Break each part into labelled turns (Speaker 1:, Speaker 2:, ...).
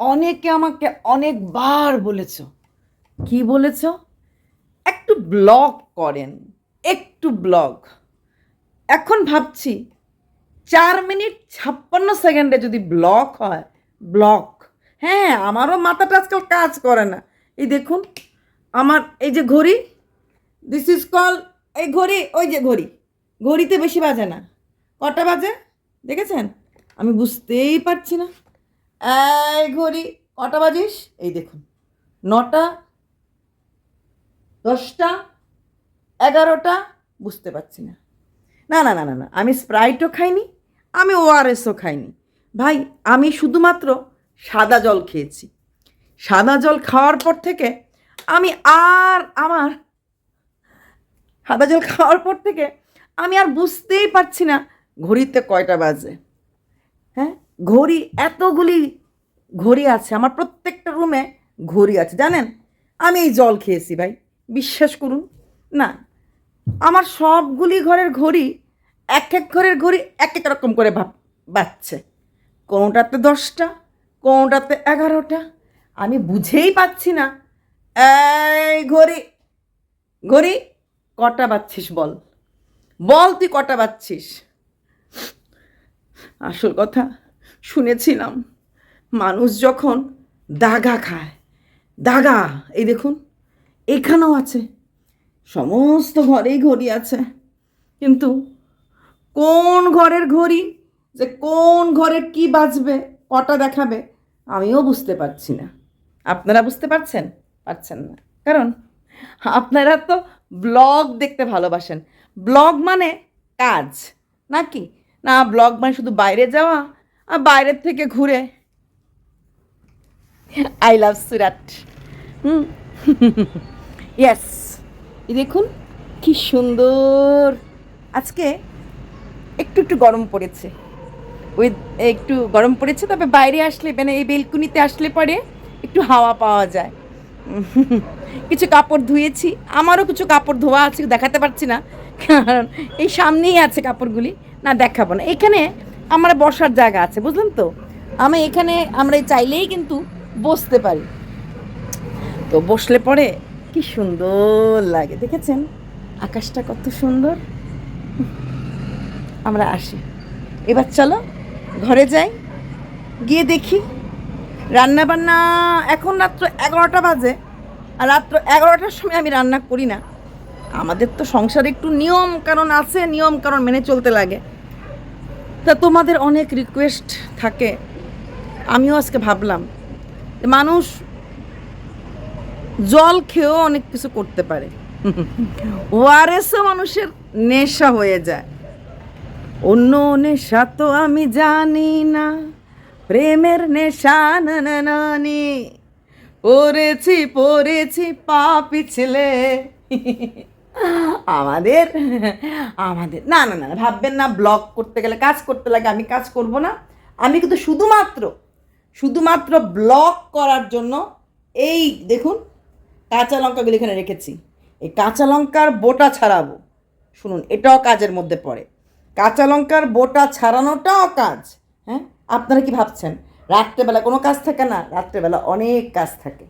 Speaker 1: অনেকে আমাকে অনেকবার বলেছ। কি বলেছ? একটু ব্লগ করেন, একটু ব্লগ। এখন ভাবছি, চার মিনিট ছাপ্পান্ন সেকেন্ডে যদি ব্লক হয় ব্লক হ্যাঁ আমারও মাথাটা আজকাল কাজ করে না। এই দেখুন, আমার এই যে ঘড়ি দিস ইজ কল এই ঘড়ি, ওই যে ঘড়ি। ঘড়িতে বেশি বাজে না। কটা বাজে? দেখেছেন? আমি বুঝতেই পারছি না। এই ঘড়ি, কটা বাজিস? এই দেখুন, নটা, দশটা, এগারোটা, বুঝতে পারছি না। না না না না না, আমি স্প্রাইটও খাইনি, আমি ওআরএসও খাইনি। ভাই, আমি শুধুমাত্র সাদা জল খেয়েছি। সাদা জল খাওয়ার পর থেকে আমি আর আমার, সাদা জল খাওয়ার পর থেকে আমি আর বুঝতেই পারছি না ঘড়িতে কয়টা বাজে। হ্যাঁ? ঘড়ি, এতগুলি ঘড়ি আছে, আমার প্রত্যেকটা রুমে ঘড়ি আছে, জানেন? আমি এই জল খেয়েছি ভাই, বিশ্বাস করুন। না, আমার সবগুলি ঘরের ঘড়ি, এক এক ঘরের ঘড়ি এক এক রকম করে ভাব, বাজছে। কোনোটাতে দশটা, কোনোটাতে এগারোটা, আমি বুঝেই পাচ্ছি না। এই ঘড়ি ঘড়ি, কটা বাচ্ছিস বল? বল তুই কটা বাচ্ছিস আসল কথা শুনেছিলাম, মানুষ যখন দাগা খায়, দাগা, এই দেখুন, এখানেও আছে, সমস্ত ঘরেই ঘড়ি আছে, কিন্তু কোন ঘরের ঘড়ি যে কোন ঘরের কি বাজবে, কটা দেখাবে, আমিও বুঝতে পারছি না। আপনারা বুঝতে পারছেন? পারছেন না। কারণ আপনারা তো ব্লগ দেখতে ভালোবাসেন। ব্লগ মানে কাজ, নাকি? না, ব্লগ মানে শুধু বাইরে যাওয়া আর বাইরের থেকে ঘুরে। I love Surat hmm. Yes দেখুন, কি সুন্দর। আজকে একটু একটু গরম পড়েছে। ওই একটু গরম পড়েছে, তবে বাইরে আসলে মানে এই বেলকুনিতে আসলে পরে একটু হাওয়া পাওয়া যায়। কিছু কাপড় ধুয়েছি, আমারও কিছু কাপড় ধোয়া আছে, দেখাতে পারছি না। কারণ এই সামনেই আছে কাপড়গুলি, না দেখাবো না। এখানে আমার বসার জায়গা আছে, বুঝলেন তো? আমি এখানে, আমরা চাইলেই কিন্তু বসতে পারি। তো বসলে পরে কি সুন্দর লাগে, দেখেছেন? আকাশটা কত সুন্দর। আমরা আসি। এবার চলো, ঘরে যাই, গিয়ে দেখি। রান্না বান্না এখন রাত্র এগারোটা বাজে, আর রাত্র এগারোটার সময় আমি রান্না করি না। আমাদের তো সংসারে একটু নিয়ম কারণ আছে, নিয়ম কারণ মেনে চলতে লাগে। তা তোমাদের অনেক রিকোয়েস্ট থাকে। আমিও আজকে ভাবলাম মানুষ জল খেয়েও অনেক কিছু করতে পারে। ওআরএসও মানুষের নেশা হয়ে যায়। অন্য নেশা তো আমি জানি না, প্রেমের নেশা নানি পড়েছি পড়েছি পা পিছলে আমাদের আমাদের, না না না, ভাববেন না ব্লগ করতে গেলে কাজ করতে লাগে, আমি কাজ করব না। আমি কিন্তু শুধুমাত্র শুধুমাত্র ব্লগ করার জন্য এই দেখুন, কাঁচা লঙ্কাগুলো এখানে রেখেছি। এই কাঁচা লঙ্কার বোটা ছাড়াবো। শুনুন, এটাও কাজের মধ্যে পড়ে। কাঁচা লঙ্কার বোটা ছাড়ানোটাও কাজ হ্যাঁ? আপনারা কি ভাবছেন? রাত্রেবেলা কোনো কাজ থাকে না? রাত্রেবেলা অনেক কাজ থাকে।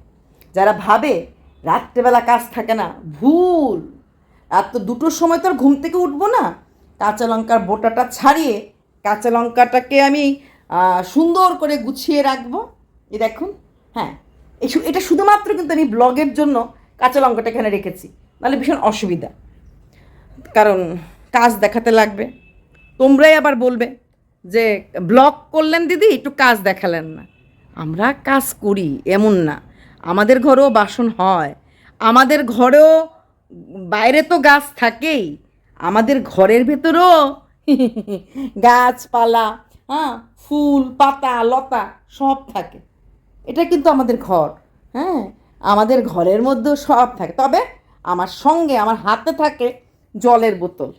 Speaker 1: যারা ভাবে, রাত্রেবেলা কাজ থাকে না, ভুল। রাত তো দুটোর সময় তো আর ঘুম থেকে উঠবো না। কাঁচা লঙ্কার বোটাটা ছাড়িয়ে কাঁচা লঙ্কাটাকে আমি সুন্দর করে গুছিয়ে রাখব। এই দেখুন হ্যাঁ এই এটা শুধুমাত্র কিন্তু আমি ব্লগের জন্য কাঁচা লঙ্কাটা এখানে রেখেছি, নাহলে ভীষণ অসুবিধা। কারণ কাজ দেখাতে লাগবে। তোমরাই আবার বলবে যে, ব্লগ করলেন দিদি, একটু কাজ দেখালেন না। আমরা কাজ করি, এমন না। আমাদের ঘরেও বাসন হয়। আমাদের ঘরেও বাইরে তো গাছ থাকেই। আমাদের ঘরের ভেতরেও গাছপালা হ্যাঁ ফুল, পাতা, লতা সব থাকে। এটা কিন্তু আমাদের ঘর হ্যাঁ? আমাদের ঘরের মধ্যেও সব থাকে। তবে আমার সঙ্গে, আমার হাতে থাকে জলের বোতল।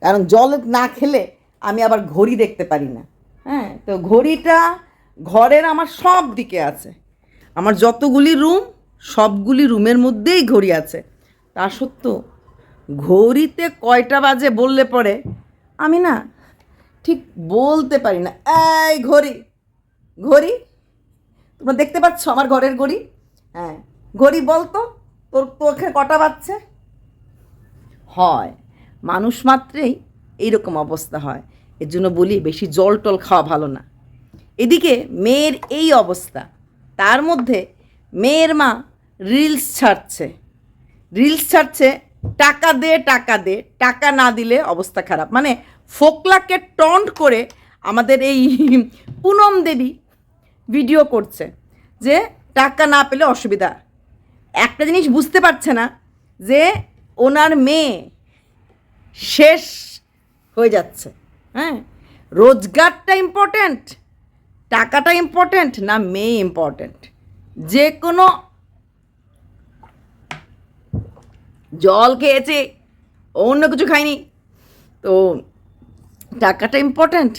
Speaker 1: কারণ জল না খেলে আমি আবার ঘড়ি দেখতে পারি না হ্যাঁ? তো ঘড়িটা ঘরের আমার সব দিকে আছে। আমার যতগুলি রুম, সবগুলি রুমের মধ্যেই ঘড়ি আছে। তা সত্ত্বেও ঘড়িতে কয়টা বাজে বললে পরে? আমি না ঠিক বলতে পারি না। এই ঘড়ি ঘড়ি, তোমরা দেখতে পাচ্ছ আমার ঘরের ঘড়ি? হ্যাঁ ঘড়ি বলতো, তোর তোকে কটা বাজছে? হয়, মানুষ মাত্রেই এইরকম অবস্থা হয়। এর জন্য বলি বেশি জল টল খাওয়া ভালো না। এদিকে মেয়ের এই অবস্থা। তার মধ্যে মেয়ের মা রিলস ছাড়ছে। রিলস ছাড়ছে, টাকা দে টাকা দে, টাকা না দিলে অবস্থা খারাপ। মানে ফোকলাকে টন্ট করে আমাদের এই পুনম দেবী ভিডিও করছে যে টাকা না পেলে অসুবিধা। একটা জিনিস বুঝতে পারছে না যে ওনার মেয়ে শেষ হয়ে যাচ্ছে। হ্যাঁ? রোজগারটা ইম্পর্ট্যান্ট টাকাটা ইম্পর্ট্যান্ট না মেয়ে ইম্পর্ট্যান্ট যে কোনো জল খেয়েছে, অন্য কিছু খায়নি তো টাকাটা ইম্পর্ট্যান্ট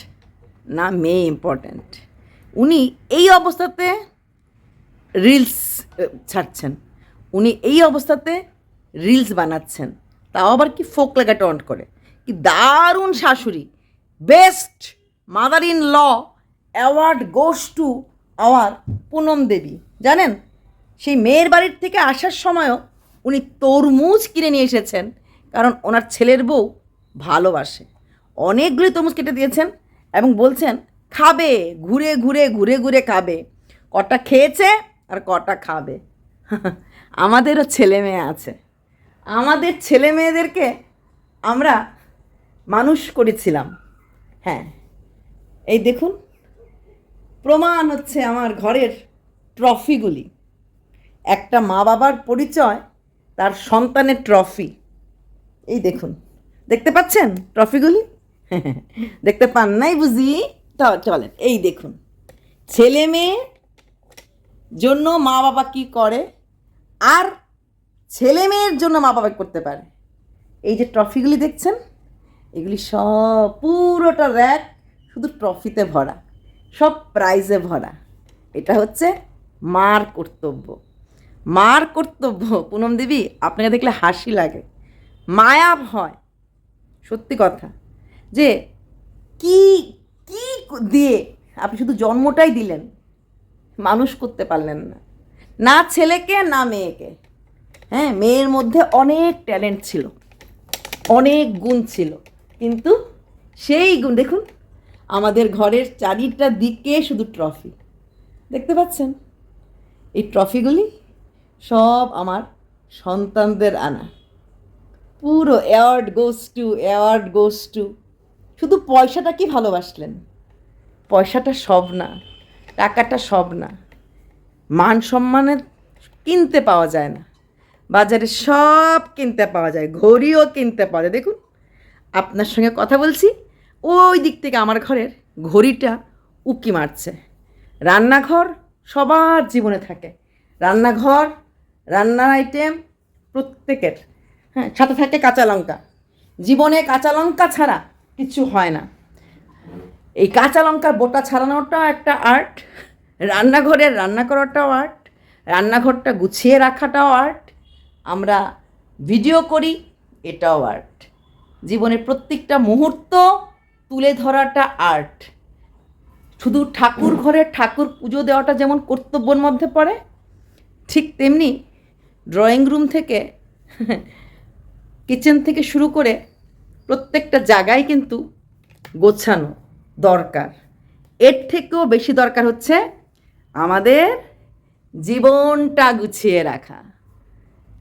Speaker 1: না মেয়ে ইম্পর্ট্যান্ট উনি এই অবস্থাতে রিলস ছাড়ছেন। উনি এই অবস্থাতে রিলস বানাচ্ছেন। তাও আবার কি ফোক লেগা টন্ট করে। কি দারুণ শাশুড়ি। Best mother in law award goes to our Poonam Devi. জানেন? সেই মেয়ের বাড়ির থেকে আসার সময়ও উনি তরমুজ কিনে নিয়ে এসেছেন, কারণ ওনার ছেলের বউ ভালোবাসে। অনেকগুলি তরমুজ কেটে দিয়েছেন এবং বলছেন, খাবে, ঘুরে ঘুরে ঘুরে ঘুরে খাবে। কটা খেয়েছে আর কটা খাবে? আমাদেরও ছেলে মেয়ে আছে। আমাদের ছেলে মেয়েদেরকে আমরা মানুষ করেছিলাম। হ্যাঁ এই দেখুন, প্রমাণ হচ্ছে আমার ঘরের ট্রফিগুলি। একটা মা বাবার পরিচয় তার সন্তানের ট্রফি। এই দেখুন। দেখতে পাচ্ছেন ট্রফিগুলি? দেখতে পান নাই বুঝি? চলেন এই দেখুন। ছেলে মেয়ে জন্য মা বাবা কি করে? আর ছেলে মেয়ের জন্য মা বাবা করতে পারে? এই যে ট্রফিগুলি দেখছেন? এগুলি সব পুরোটা র্যাক শুধু ট্রফিতে ভরা। সব প্রাইজে ভরা। এটা হচ্ছে মার কর্তব্য। মার কর্তব্য, পুনম দেবী, আপনাকে দেখলে হাসি লাগে। মায়া হয়, সত্যি কথা। যে কি কি দিয়ে আপনি শুধু জন্মটাই দিলেন, মানুষ করতে পারলেন না। না ছেলেকে, না মেয়েকে। হ্যাঁ মেয়ের মধ্যে অনেক ট্যালেন্ট ছিল, অনেক গুণ ছিল। কিন্তু সেই গুণ, দেখুন, আমাদের ঘরের চারিটা দিকে শুধু ট্রফি। দেখতে পাচ্ছেন? এই ট্রফিগুলি সব আমার সন্তানদের আনা। পুরো award goes to award goes to শুধু পয়সাটা কি ভালোবাসলেন? পয়সাটা সব না, টাকাটা সব না। মান সম্মানের কিনতে পাওয়া যায় না। বাজারে সব কিনতে পাওয়া যায়, ঘড়িও কিনতে পাওয়া যায়। দেখুন, আপনার সঙ্গে কথা বলছি, ওই দিক থেকে আমার ঘরের ঘড়িটা উকি মারছে। রান্নাঘর সবার জীবনে থাকে। রান্নাঘর রান্নার আইটেম প্রত্যেকের। হ্যাঁ সাথে থাকে কাঁচা লঙ্কা। জীবনে কাঁচা লঙ্কা ছাড়া কিছু হয় না। এই কাঁচা লঙ্কার বোটা ছাড়ানোটাও একটা আর্ট রান্নাঘরের রান্না করাটাও আর্ট রান্নাঘরটা গুছিয়ে রাখাটাও আর্ট আমরা ভিডিও করি, এটাও আর্ট জীবনের প্রত্যেকটা মুহূর্ত তুলে ধরাটা আর্ট শুধু ঠাকুর ঘরে ঠাকুর পুজো দেওয়াটা যেমন কর্তব্যর মধ্যে পড়ে, ঠিক তেমনি ড্রয়িং রুম থেকে কিচেন থেকে শুরু করে প্রত্যেকটা জায়গায় কিন্তু গোছানো দরকার। এর থেকেও বেশি দরকার হচ্ছে আমাদের জীবনটা গুছিয়ে রাখা।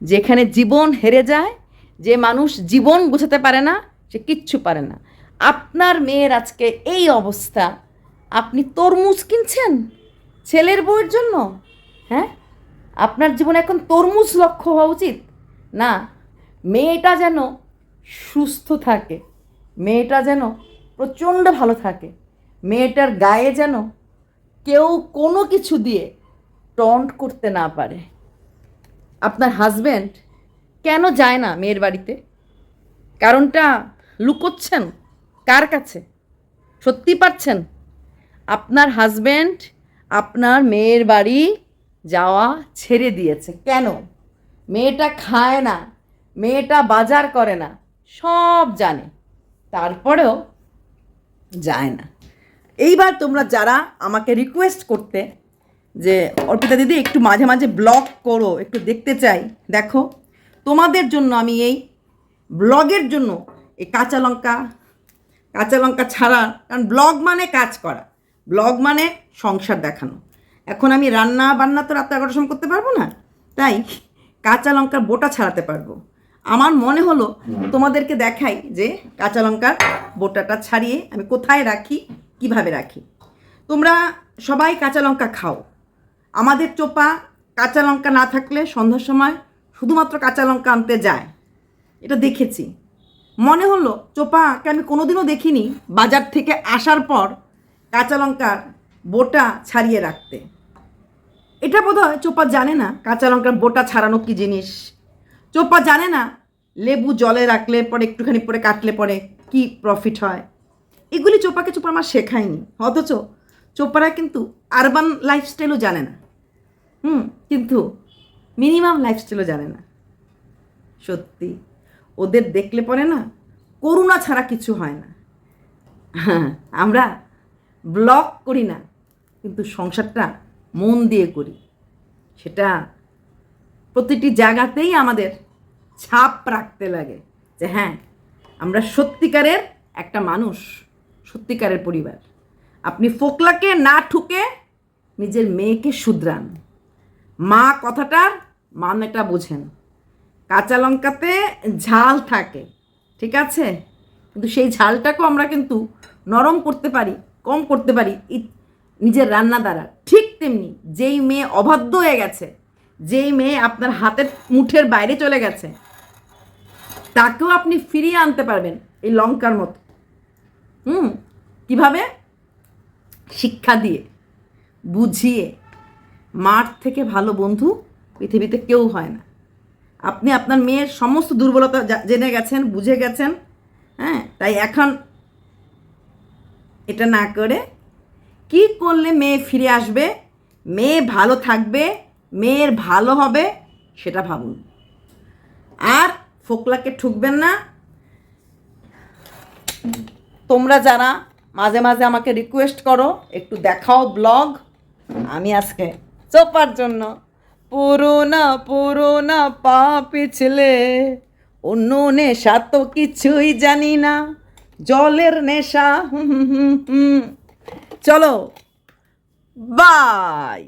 Speaker 1: যেখানে জীবন হেরে যায়, যে মানুষ জীবন গুছাতে পারে না, সে কিচ্ছু পারে না। আপনার মেয়ের আজকে এই অবস্থা, আপনি তরমুজ কিনছেন? ছেলের বউয়ের জন্য? হ্যাঁ? আপনার জীবনে এখন তরমুজ লক্ষ্য হওয়া উচিত? না, মেয়েটা যেন সুস্থ থাকে, মেয়েটা যেন প্রচণ্ড ভালো থাকে, মেয়েটার গায়ে যেন কেউ কোনো কিছু দিয়ে টন্ট করতে না পারে। আপনার হাজব্যান্ড কেন যায় না মেয়ের বাড়িতে? কারণটা লুকোচ্ছেন? কার কাছে? সত্যি পাচ্ছেন আপনার হাজব্যান্ড আপনার মেয়ের বাড়ি যাওয়া ছেড়ে দিয়েছে। কেন? মেয়েটা খায় না, মেয়েটা বাজার করে না, সব জানে। তারপরেও যায় না। এইবার তোমরা যারা আমাকে রিকোয়েস্ট করতে যে, অর্পিতা দিদি, একটু মাঝে মাঝে ব্লগ করো, একটু দেখতে চাই, দেখো। তোমাদের জন্য আমি এই ব্লগের জন্য এই কাঁচা লঙ্কা কাঁচা লঙ্কা ছাড়া, কারণ ব্লগ মানে কাজ করা। ব্লগ মানে সংসার দেখানো। এখন আমি রান্না বান্না তো রাত এগারোটার সময় করতে পারব না? তাই কাঁচা লঙ্কার বোটা ছাড়াতে পারব। আমার মনে হলো তোমাদেরকে দেখাই যে কাঁচা লঙ্কার বোটাটা ছাড়িয়ে আমি কোথায় রাখি কীভাবে রাখি। তোমরা সবাই কাঁচা লঙ্কা খাও। আমাদের চোপা কাঁচা লঙ্কা না থাকলে সন্ধ্যার সময় শুধুমাত্র কাঁচা লঙ্কা আনতে যায়। এটা দেখেছি। মনে হলো চোপাকে আমি কোনোদিনও দেখিনি বাজার থেকে আসার পর কাঁচা লঙ্কার বোটা ছাড়িয়ে রাখতে। এটা বোধহয় চোপা জানে না কাঁচা লঙ্কার বোটা ছাড়ানো কি জিনিস। চোপা জানে না লেবু জলে রাখলে পরে একটুখানি পরে কাটলে পরে কি প্রফিট হয়। এগুলি চোপাকে চোপা আমার শেখায়নি, অথচ চোপারা কিন্তু আরবান লাইফস্টাইলও জানে না। হুম, কিন্তু মিনিমাম লাইফস্টাইলও জানে না। সত্যি, ওদের দেখলে পরে না করুণা ছাড়া কিছু হয় না। হ্যাঁ আমরা ব্লগ করি না, কিন্তু সংসারটা মন দিয়ে করি। সেটা প্রতিটি জায়গাতেই আমাদের ছাপ রাখতে লাগে যে হ্যাঁ আমরা সত্যিকারের একটা মানুষ, সত্যিকারের পরিবার। আপনি ফোকলাকে না ঠুকে নিজের মেয়েকে শুধরান। মা কথাটার মানেটা বোঝেন। কাঁচা লঙ্কাতে ঝাল থাকে, ঠিক আছে? কিন্তু সেই ঝালটাকেও আমরা কিন্তু নরম করতে পারি, কম করতে পারি নিজের রান্না দ্বারা। ঠিক তেমনি যেই মেয়ে অবাধ্য হয়ে গেছে, যেই মেয়ে আপনার হাতের মুঠের বাইরে চলে গেছে, তাকেও আপনি ফিরিয়ে আনতে পারবেন এই লঙ্কার মতো। হুম, কীভাবে? শিক্ষা দিয়ে, বুঝিয়ে। মার থেকে ভালো বন্ধু পৃথিবীতে কেউ হয় না। আপনি আপনার মেয়ের সমস্ত দুর্বলতা জেনে গেছেন, বুঝে গেছেন হ্যাঁ? তাই এখন এটা না করে কি করলে মেয়ে ফিরে আসবে? মেয়ে ভালো থাকবে, মেয়ের ভালো হবে, সেটা ভাবুন। আর ফোকলাকে ঠুকবেন না। তোমরা যারা মাঝে মাঝে আমাকে রিকোয়েস্ট করো, একটু দেখাও ব্লগ আমি আজকে চোপার জন্য পুরোনা পুরোনা পা পিছলে অন্য নেশা তো কিছুই জানি না। জলের নেশা হুম হুম হুম। চলো বাই